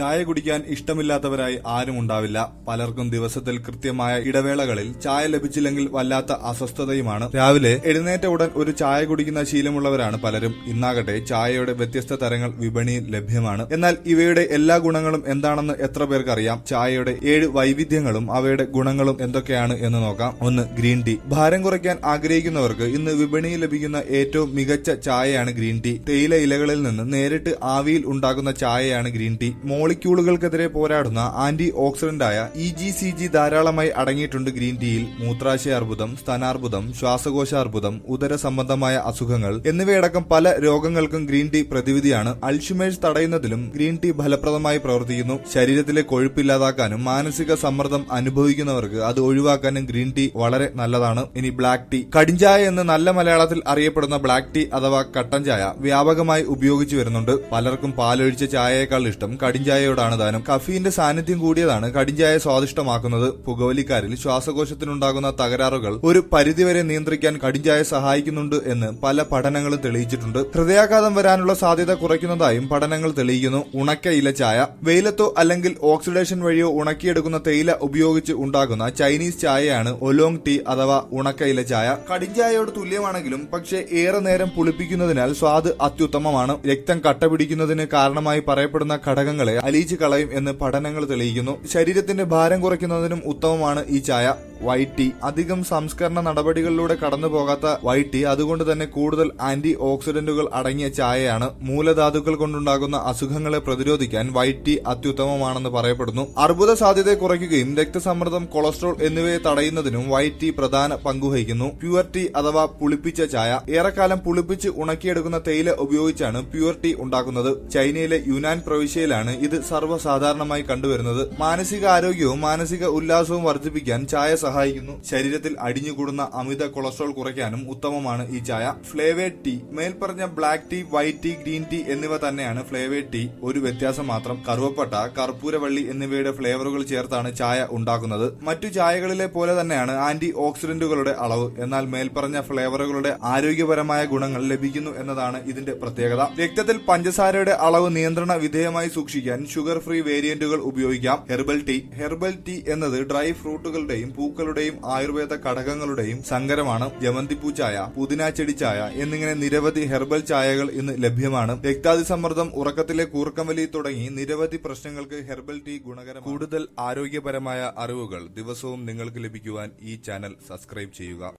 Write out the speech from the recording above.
ചായ കുടിക്കാൻ ഇഷ്ടമില്ലാത്തവരായി ആരും ഉണ്ടാവില്ല. പലർക്കും ദിവസത്തിൽ കൃത്യമായ ഇടവേളകളിൽ ചായ ലഭിച്ചില്ലെങ്കിൽ വല്ലാത്ത അസ്വസ്ഥതയുമാണ്. രാവിലെ എഴുന്നേറ്റ ഉടൻ ഒരു ചായ കുടിക്കുന്ന ശീലമുള്ളവരാണ് പലരും. ഇന്നാകട്ടെ ചായയുടെ വ്യത്യസ്ത തരങ്ങൾ വിപണിയിൽ ലഭ്യമാണ്. എന്നാൽ ഇവയുടെ എല്ലാ ഗുണങ്ങളും എന്താണെന്ന് എത്ര പേർക്ക് അറിയാം ചായയുടെ ഏഴ് വൈവിധ്യങ്ങളും അവയുടെ ഗുണങ്ങളും എന്തൊക്കെയാണ് എന്ന് നോക്കാം. ഒന്ന് ഗ്രീൻ ടീ. ഭാരം കുറയ്ക്കാൻ ആഗ്രഹിക്കുന്നവർക്ക് ഇന്ന് വിപണിയിൽ ലഭിക്കുന്ന ഏറ്റവും മികച്ച ചായയാണ് ഗ്രീൻ ടീ. തേയില ഇലകളിൽ നിന്ന് നേരിട്ട് ആവിയിൽ ഉണ്ടാകുന്ന ചായയാണ് ഗ്രീൻ ടീ. മോളിക്യൂളുകൾക്കെതിരെ പോരാടുന്ന ആന്റി ഓക്സിഡന്റായ ഇ ജി സി ജി ധാരാളമായി അടങ്ങിയിട്ടുണ്ട് ഗ്രീൻ ടീയിൽ. മൂത്രാശയ അർബുദം സ്തനാർബുദം ശ്വാസകോശ അർബുദം ഉദര സംബന്ധമായ അസുഖങ്ങൾ എന്നിവയടക്കം പല രോഗങ്ങൾക്കും ഗ്രീൻ ടീ പ്രതിവിധിയാണ്. അൾഷിമേഴ്സ് തടയുന്നതിലും ഗ്രീൻ ടീ ഫലപ്രദമായി പ്രവർത്തിക്കുന്നു. ശരീരത്തിലെ കൊഴുപ്പില്ലാതാക്കാനും മാനസിക സമ്മർദ്ദം അനുഭവിക്കുന്നവർക്ക് അത് ഒഴിവാക്കാനും ഗ്രീൻ ടീ വളരെ നല്ലതാണ്. ഇനി ബ്ലാക്ക് ടീ. കടിഞ്ചായ എന്ന് നല്ല മലയാളത്തിൽ അറിയപ്പെടുന്ന ബ്ലാക്ക് ടീ അഥവാ കട്ടൻ ചായ വ്യാപകമായി ഉപയോഗിച്ചു വരുന്നുണ്ട്. പലർക്കും പാലൊഴിച്ച ചായയേക്കാൾ ഇഷ്ടം കടിഞ്ചായയോടാണ് ദാനം കഫീന്റെ സാന്നിധ്യം കൂടിയതാണ് കടിഞ്ചായ സ്വാദിഷ്ടമാക്കുന്നത്. പുകവലിക്കാരിൽ ശ്വാസകോശത്തിനുണ്ടാകുന്ന തകരാറുകൾ ഒരു പരിധിവരെ നിയന്ത്രിക്കാൻ കടിഞ്ചായ സഹായിക്കുന്നുണ്ട് എന്ന് പല പഠനങ്ങളും തെളിയിച്ചിട്ടുണ്ട്. ഹൃദയാഘാതം വരാനുള്ള സാധ്യത കുറയ്ക്കുന്നതായും പഠനങ്ങൾ തെളിയിക്കുന്നു. ഉണക്ക ഇല ചായ വെയിലത്തോ അല്ലെങ്കിൽ ഓക്സിഡേഷൻ വഴിയോ ഉണക്കിയെടുക്കുന്ന തേയില ഉപയോഗിച്ച് ഉണ്ടാകുന്ന ചൈനീസ് ചായയാണ് ഒലോങ് ടീ അഥവാ ഉണക്ക ഇല ചായ കടിഞ്ചായയോട് തുല്യമാണെങ്കിലും പക്ഷേ ഏറെ നേരം പുളിപ്പിക്കുന്നതിനാൽ സ്വാദ് അത്യുത്തമമാണ്. രക്തം കട്ട പിടിക്കുന്നതിന് കാരണമായി പറയപ്പെടുന്ന ഘടകങ്ങളെ അലിയിച്ച് കളയും എന്ന് പഠനങ്ങൾ തെളിയിക്കുന്നു. ശരീരത്തിന്റെ ഭാരം കുറയ്ക്കുന്നതിനും ഉത്തമമാണ് ഈ ചായ. White tea. അധികം സംസ്കരണ നടപടികളിലൂടെ കടന്നു പോകാത്ത വൈറ്റ് ടീ അതുകൊണ്ട് തന്നെ കൂടുതൽ ആന്റി ഓക്സിഡന്റുകൾ അടങ്ങിയ ചായയാണ്. മൂലധാതുക്കൾ കൊണ്ടുണ്ടാകുന്ന അസുഖങ്ങളെ പ്രതിരോധിക്കാൻ വൈറ്റ് ടീ അത്യുത്തമമാണെന്ന് പറയപ്പെടുന്നു. അർബുദ സാധ്യതയെ കുറയ്ക്കുകയും രക്തസമ്മർദ്ദം കൊളസ്ട്രോൾ എന്നിവയെ തടയുന്നതിനും വൈറ്റ് ടീ പ്രധാന പങ്കുവഹിക്കുന്നു പ്യുവർ ടീ അഥവാ പുളിപ്പിച്ച ചായ. ഏറെക്കാലം പുളിപ്പിച്ച് ഉണക്കിയെടുക്കുന്ന തേയില ഉപയോഗിച്ചാണ് പ്യുവർ ടീ ഉണ്ടാക്കുന്നത്. ചൈനയിലെ യുനാൻ പ്രവിശ്യയിലാണ് ഇത് സർവസാധാരണമായി കണ്ടുവരുന്നത് മാനസിക ആരോഗ്യവും മാനസിക ഉല്ലാസവും വർദ്ധിപ്പിക്കാൻ ചായ സഹായിക്കുന്നു. ശരീരത്തിൽ അടിഞ്ഞുകൂടുന്ന അമിത കൊളസ്ട്രോൾ കുറയ്ക്കാനും ഉത്തമമാണ് ഈ ചായ. ഫ്ലേവേഡ് ടീ മേൽപ്പറഞ്ഞ black tea white tea green tea എന്നിവ തന്നെയാണ് ഫ്ലേവേഡ് ടീ. ഒരു വ്യത്യാസം മാത്രം കറുവപ്പട്ട കർപ്പൂരവള്ളി എന്നിവയുടെ ഫ്ലേവറുകൾ ചേർത്താണ് ചായ ഉണ്ടാക്കുന്നത്. മറ്റു ചായകളിലെ പോലെ തന്നെയാണ് ആന്റി ഓക്സിഡന്റുകളുടെ അളവ്. എന്നാൽ മേൽപ്പറഞ്ഞ ഫ്ലേവറുകളുടെ ആരോഗ്യപരമായ ഗുണങ്ങൾ ലഭിക്കുന്നു എന്നതാണ് ഇതിന്റെ പ്രത്യേകത. രക്തത്തിൽ പഞ്ചസാരയുടെ അളവ് നിയന്ത്രണ വിധേയമായി സൂക്ഷിക്കാൻ ഷുഗർ ഫ്രീ വേരിയന്റുകൾ ഉപയോഗിക്കാം. ഹെർബൽ ടീ ഹെർബൽ ടീ എന്നത് ഡ്രൈ ഫ്രൂട്ടുകളുടെയും പൂക്കളുടെയും ആയുർവേദ ഘടകങ്ങളുടെയും സങ്കരമാണ്. ജമന്തിപ്പൂ ചായ പുതിന ചായ എന്നിങ്ങനെ നിരവധി ഹെർബൽ ചായകൾ ഇന്ന് ലഭ്യമാണ്. രക്താതിസമ്മർദ്ദം ഉറക്കത്തിലെ കൂർക്കമലി തുടങ്ങി നിരവധി പ്രശ്നങ്ങൾക്ക് ഹെർബൽ ടീ ഗുണകരം കൂടുതൽ ആരോഗ്യപരമായ അറിവുകൾ ദിവസവും നിങ്ങൾക്ക് ലഭിക്കുവാൻ ഈ ചാനൽ സബ്സ്ക്രൈബ് ചെയ്യുക.